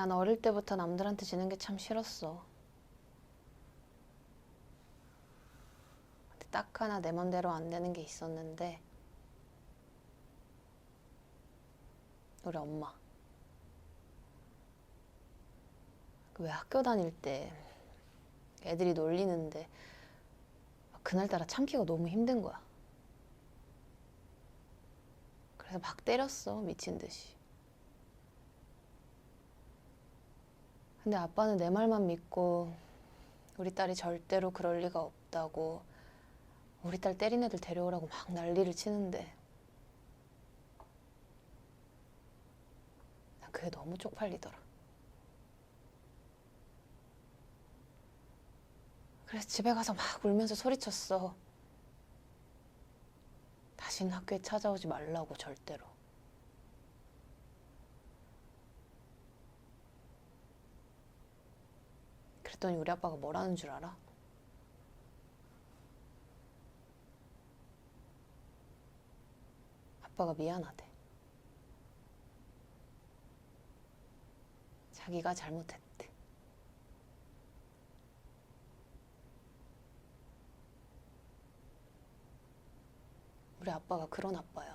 난 어릴 때부터 남들한테 지는 게 참 싫었어. 딱 하나 내 맘대로 안 되는 게 있었는데 우리 엄마. 그왜 학교 다닐 때 애들이 놀리는데 그날따라 참기가 너무 힘든 거야. 그래서 막 때렸어 미친 듯이. 근데 아빠는 내 말만 믿고 우리 딸이 절대로 그럴 리가 없다고 우리 딸 때린 애들 데려오라고 막 난리를 치는데 난 그게 너무 쪽팔리더라. 그래서 집에 가서 막 울면서 소리쳤어. 다시는 학교에 찾아오지 말라고 절대로. 그랬더니 우리 아빠가 뭐라는 줄 알아? 아빠가 미안하대. 자기가 잘못했대. 우리 아빠가 그런 아빠야.